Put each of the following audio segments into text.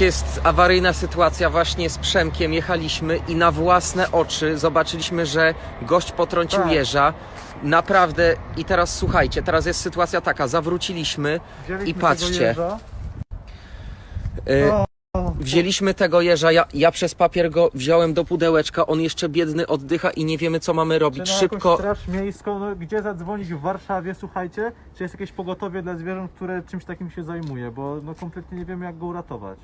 Jest awaryjna sytuacja właśnie z Przemkiem. Jechaliśmy i na własne oczy zobaczyliśmy, że gość potrącił Tak. jeża. Naprawdę i teraz słuchajcie, teraz jest sytuacja taka, zawróciliśmy Wzięliśmy i patrzcie, tego jeża. y, O, wzięliśmy tego jeża, ja, ja przez papier go wziąłem do pudełeczka, on jeszcze biedny oddycha i nie wiemy co mamy czy robić. na Szybko, jakąś straż miejską, no, gdzie zadzwonić w Warszawie, słuchajcie, czy jest jakieś pogotowie dla zwierząt, które czymś takim się zajmuje, bo no kompletnie nie wiemy jak go uratować.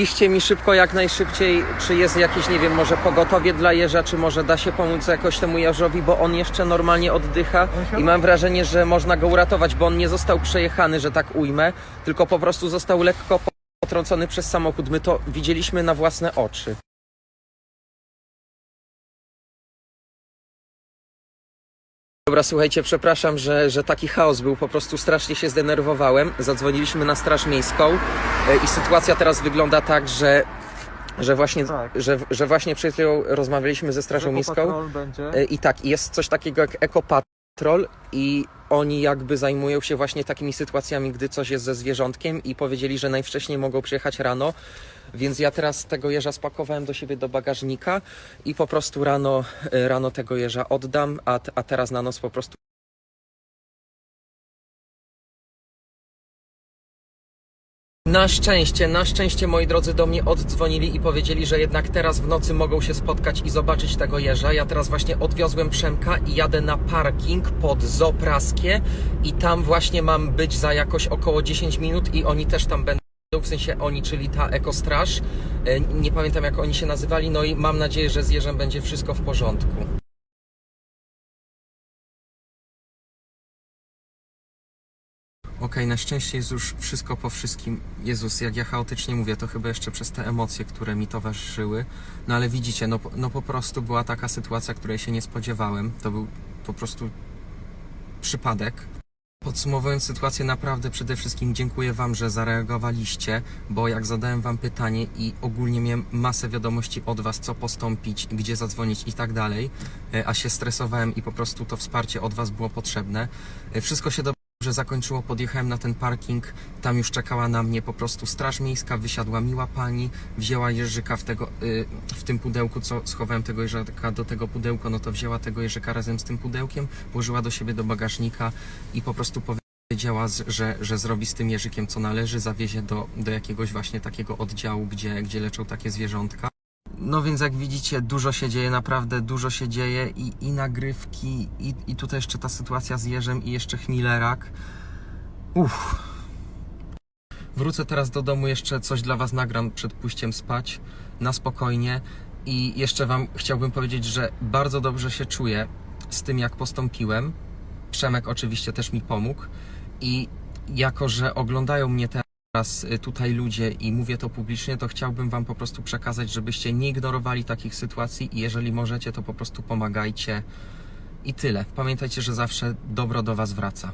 Piszcie mi szybko jak najszybciej, czy jest jakieś, nie wiem, może pogotowie dla jeża, czy może da się pomóc jakoś temu jeżowi, bo on jeszcze normalnie oddycha i mam wrażenie, że można go uratować, bo on nie został przejechany, że tak ujmę, tylko po prostu został lekko potrącony przez samochód. My to widzieliśmy na własne oczy. Dobra, słuchajcie, przepraszam, że, że taki chaos był, po prostu strasznie się zdenerwowałem. Zadzwoniliśmy na Straż Miejską e, i sytuacja teraz wygląda tak, że, że, właśnie, Tak. że, że właśnie przed chwilą rozmawialiśmy ze Strażą Miejską będzie. e, i tak, jest coś takiego jak ekopatrol i oni jakby zajmują się właśnie takimi sytuacjami, gdy coś jest ze zwierzątkiem i powiedzieli, że najwcześniej mogą przyjechać rano, więc ja teraz tego jeża spakowałem do siebie do bagażnika i po prostu rano, e, rano tego jeża oddam, a, a teraz na noc po prostu Na szczęście, na szczęście moi drodzy do mnie oddzwonili i powiedzieli, że jednak teraz w nocy mogą się spotkać i zobaczyć tego jeża. Ja teraz właśnie odwiozłem Przemka i jadę na parking pod Zopraskie i tam właśnie mam być za jakoś około 10 minut i oni też tam będą. W sensie oni, czyli ta ekostraż. E, Nie pamiętam jak oni się nazywali, no i mam nadzieję, że z jeżem będzie wszystko w porządku. Okej, na szczęście jest już wszystko po wszystkim. Jezus, jak ja chaotycznie mówię, to chyba jeszcze przez te emocje, które mi towarzyszyły. No ale widzicie, no, no po prostu była taka sytuacja, której się nie spodziewałem. To był po prostu przypadek. Podsumowując sytuację, naprawdę przede wszystkim dziękuję Wam, że zareagowaliście, bo jak zadałem Wam pytanie i ogólnie miałem masę wiadomości od Was, co postąpić, gdzie zadzwonić i tak dalej, e, a się stresowałem i po prostu to wsparcie od Was było potrzebne. E, Wszystko się dobrze zakończyło, podjechałem na ten parking, tam już czekała na mnie po prostu straż miejska, wysiadła miła pani, wzięła jeżyka w, tego, y, w tym pudełku, co schowałem tego jeżyka do tego pudełka, no to wzięła tego jeżyka razem z tym pudełkiem, włożyła do siebie do bagażnika i po prostu powiedziała, że, że zrobi z tym jeżykiem co należy, zawiezie do, do jakiegoś właśnie takiego oddziału, gdzie, gdzie leczą takie zwierzątka. No więc jak widzicie, dużo się dzieje, naprawdę dużo się dzieje i, i nagrywki, i, i tutaj jeszcze ta sytuacja z Jerzem i jeszcze Chmielerak. Uff. Wrócę teraz do domu, jeszcze coś dla Was nagram przed pójściem spać, na spokojnie. I jeszcze Wam chciałbym powiedzieć, że bardzo dobrze się czuję z tym, jak postąpiłem. Przemek oczywiście też mi pomógł. I jako, że oglądają mnie teraz y, tutaj ludzie i mówię to publicznie, to chciałbym Wam po prostu przekazać, żebyście nie ignorowali takich sytuacji i jeżeli możecie, to po prostu pomagajcie. I tyle. Pamiętajcie, że zawsze dobro do Was wraca.